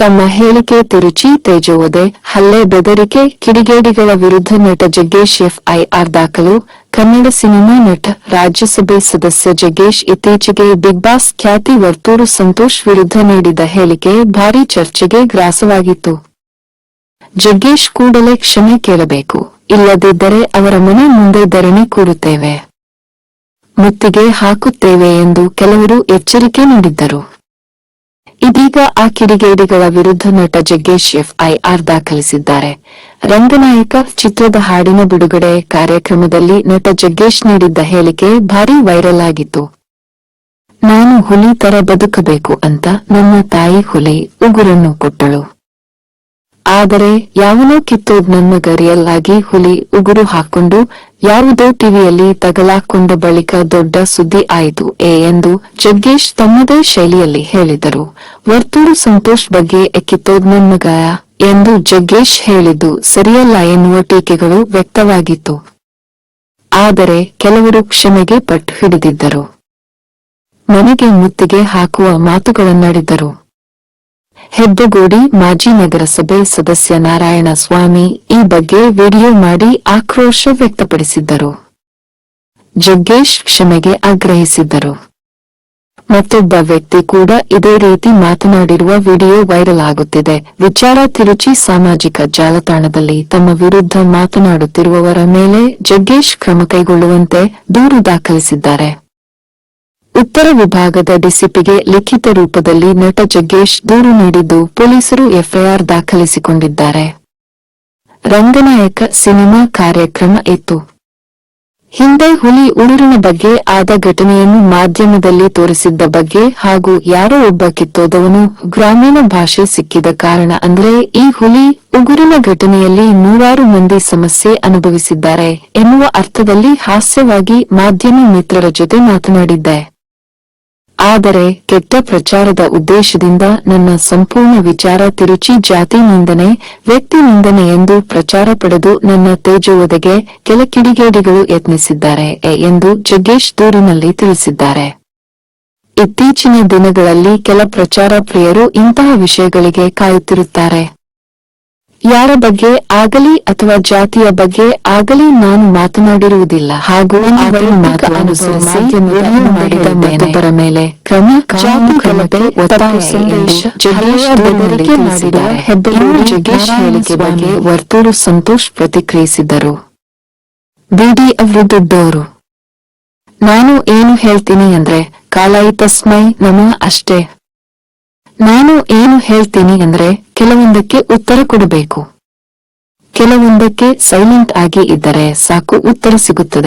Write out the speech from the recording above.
ತಮ್ಮ ಹೇಳಿಕೆ ತಿರುಚಿ ತೇಜೋವದೆ ಹಲ್ಲೆ, ಬೆದರಿಕೆ, ಕಿಡಿಗೇಡಿಗಳ ವಿರುದ್ಧ ನಟ ಜಗ್ಗೇಶ್ ಎಫ್ಐಆರ್ ದಾಖಲು, ಕನ್ನಡ ಸಿನಿಮಾ ನಟ ರಾಜ್ಯಸಭೆ ಸದಸ್ಯ ಜಗ್ಗೇಶ್ ಇತ್ತೀಚೆಗೆ ಬಿಗ್ ಬಾಸ್ ಖ್ಯಾತಿ ವರ್ತೂರು ಸಂತೋಷ್ ವಿರುದ್ಧ ನೀಡಿದ ಹೇಳಿಕೆ ಭಾರೀ ಚರ್ಚೆಗೆ ಗ್ರಾಸವಾಗಿತ್ತು. ಜಗ್ಗೇಶ್ ಕೂಡಲೇ ಕ್ಷಮೆ ಕೇಳಬೇಕು, ಇಲ್ಲದಿದ್ದರೆ ಅವರ ಮನೆ ಮುಂದೆ ಧರಣಿ ಕೂರುತ್ತೇವೆ. ಮುತ್ತಿಗೆ ಹಾಕುತ್ತೇವೆ ಎಂದು ಕೆಲವರು ಎಚ್ಚರಿಕೆ ನೀಡಿದ್ದರು. ಇದೀಗ ಆ ಕಿಡಿಗೇಡಿಗಳ ವಿರುದ್ಧ ನಟ ಜಗ್ಗೇಶ್ ಎಫ್ಐಆರ್ ದಾಖಲಿಸಿದ್ದಾರೆ. ರಂಗನಾಯಕ ಚಿತ್ರದ ಹಾಡಿನ ಬಿಡುಗಡೆ ಕಾರ್ಯಕ್ರಮದಲ್ಲಿ ನಟ ಜಗ್ಗೇಶ್ ನೀಡಿದ್ದ ಹೇಳಿಕೆ ಭಾರೀ ವೈರಲ್ ಆಗಿತ್ತು. ನಾನು ಹುಲಿ ತರ ಬದುಕಬೇಕು ಅಂತ ನನ್ನ ತಾಯಿ ಹುಲಿ ಉಗುರನ್ನು ಕೊಟ್ಟಳು. ಆದರೆ ಯಾವನೋ ಕಿತ್ತೋದ್ ನನ್ನ ಗರಿಯಲ್ಲಾಗಿ ಹುಲಿ ಉಗುರು ಹಾಕೊಂಡು ಯಾವುದೋ ಟಿವಿಯಲ್ಲಿ ತಗಲಾಕೊಂಡ ಬಳಿಕ ದೊಡ್ಡ ಸುದ್ದಿ ಆಯಿತು ಎ ಎಂದು ಜಗ್ಗೇಶ್ ತಮ್ಮದೇ ಶೈಲಿಯಲ್ಲಿ ಹೇಳಿದರು. ವರ್ತೂರು ಸಂತೋಷ್ ಬಗ್ಗೆ ಕಿತ್ತೋದ್ ನನ್ನ ಗಾಯ ಎಂದು ಜಗ್ಗೇಶ್ ಹೇಳಿದ್ದು ಸರಿಯಲ್ಲ ಎನ್ನುವ ಟೀಕೆಗಳು ವ್ಯಕ್ತವಾಗಿತ್ತು. ಆದರೆ ಕೆಲವರು ಕ್ಷಮೆಗೆ ಪಟ್ಟು ಹಿಡಿದಿದ್ದರು. ನನಗೆ ಮುತ್ತಿಗೆ ಹಾಕುವ ಮಾತುಗಳನ್ನಾಡಿದ್ದರು ಹೆಬ್ಬಗೋಡಿ ಮಾಜಿ ನಗರಸಭೆ ಸದಸ್ಯ ನಾರಾಯಣ ಸ್ವಾಮಿ ಈ ಬಗ್ಗೆ ವಿಡಿಯೋ ಮಾಡಿ ಆಕ್ರೋಶ ವ್ಯಕ್ತಪಡಿಸಿದ್ದರು. ಜಗ್ಗೇಶ್ ಕ್ಷಮೆಗೆ ಆಗ್ರಹಿಸಿದ್ದರು. ಮತ್ತೊಬ್ಬ ವ್ಯಕ್ತಿ ಕೂಡ ಇದೇ ರೀತಿ ಮಾತನಾಡಿರುವ ವಿಡಿಯೋ ವೈರಲ್ ಆಗುತ್ತಿದೆ. ವಿಚಾರ ತಿರುಚಿ ಸಾಮಾಜಿಕ ಜಾಲತಾಣದಲ್ಲಿ ತಮ್ಮ ವಿರುದ್ಧ ಮಾತನಾಡುತ್ತಿರುವವರ ಮೇಲೆ ಜಗ್ಗೇಶ್ ಕ್ರಮ ಕೈಗೊಳ್ಳುವಂತೆ ದೂರು ದಾಖಲಿಸಿದ್ದಾರೆ. ಉತ್ತರ ವಿಭಾಗದ ಡಿಸಿಪಿಗೆ ಲಿಖಿತ ರೂಪದಲ್ಲಿ ನಟ ಜಗ್ಗೇಶ್ ದೂರು ನೀಡಿದ್ದು ಪೊಲೀಸರು ಎಫ್ಐಆರ್ ದಾಖಲಿಸಿಕೊಂಡಿದ್ದಾರೆ. ರಂಗನಾಯಕ ಸಿನಿಮಾ ಕಾರ್ಯಕ್ರಮ ಇತ್ತು. ಹಿಂದೆ ಹುಲಿ ಉಳುರಿನ ಬಗ್ಗೆ ಆದ ಘಟನೆಯನ್ನು ಮಾಧ್ಯಮದಲ್ಲಿ ತೋರಿಸಿದ್ದ ಬಗ್ಗೆ ಹಾಗೂ ಯಾರೋ ಒಬ್ಬ ಕಿತ್ತೋದವನು ಗ್ರಾಮೀಣ ಭಾಷೆ ಸಿಕ್ಕಿದ ಕಾರಣ ಅಂದ್ರೆ ಈ ಹುಲಿ ಉಗುರಿನ ಘಟನೆಯಲ್ಲಿ ನೂರಾರು ಮಂದಿ ಸಮಸ್ಯೆ ಅನುಭವಿಸಿದ್ದಾರೆ ಎನ್ನುವ ಅರ್ಥದಲ್ಲಿ ಹಾಸ್ಯವಾಗಿ ಮಾಧ್ಯಮ ಮಿತ್ರರ ಜೊತೆ ಮಾತನಾಡಿದ್ದೆ. ಆದರೆ ಕೆಟ್ಟ ಪ್ರಚಾರದ ಉದ್ದೇಶದಿಂದ ನನ್ನ ಸಂಪೂರ್ಣ ವಿಚಾರ ತಿರುಚಿ ಜಾತಿ ನಿಂದನೆ, ವ್ಯಕ್ತಿ ನಿಂದನೆ ಎಂದು ಪ್ರಚಾರ ಪಡೆದು ನನ್ನ ತೇಜೋವಧೆಗೆ ಕೆಲ ಕಿಡಿಗೇಡಿಗಳು ಯತ್ನಿಸಿದ್ದಾರೆ ಎಂದು ಜಗ್ಗೇಶ್ ದೂರಿನಲ್ಲಿ ತಿಳಿಸಿದ್ದಾರೆ. ಇತ್ತೀಚಿನ ದಿನಗಳಲ್ಲಿ ಕೆಲ ಪ್ರಚಾರ ಪ್ರಿಯರು ಇಂತಹ ವಿಷಯಗಳಿಗೆ ಕಾಯುತ್ತಿರುತ್ತಾರೆ. ಯಾರ ಬಗ್ಗೆ ಆಗಲಿ ಅಥವಾ ಜಾತಿಯ ಬಗ್ಗೆ ಆಗಲಿ ನಾನು ಮಾತನಾಡಿರುವುದಿಲ್ಲ. ಹಾಗೂ ಮಾಡಿದ ಮತ್ತೊಬ್ಬರ ಮೇಲೆ ಕ್ರಮ ಜಾತಿ ಜಗ್ಗೇಶ್ ಹೇಳಿಕೆ ಬಗ್ಗೆ ವರ್ತೂರು ಸಂತೋಷ್ ಪ್ರತಿಕ್ರಿಯಿಸಿದ್ದರು. ಬಿಡಿ ಅವರು ದೊಡ್ಡವರು. ನಾನು ಏನು ಹೇಳ್ತೀನಿ ಅಂದ್ರೆ ಕಾಲಾಯಿತಸ್ಮೈ ನಮ ಅಷ್ಟೇ. ನಾನು ಏನು ಹೇಳ್ತೀನಿ ಅಂದ್ರೆ ಕೆಲವೊಂದಕ್ಕೆ ಉತ್ತರ ಕೊಡಬೇಕು. ಕೆಲವೊಂದಕ್ಕೆ ಸೈಲೆಂಟ್ ಆಗಿ ಇದ್ದರೆ ಸಾಕು ಉತ್ತರ ಸಿಗುತ್ತದೆ.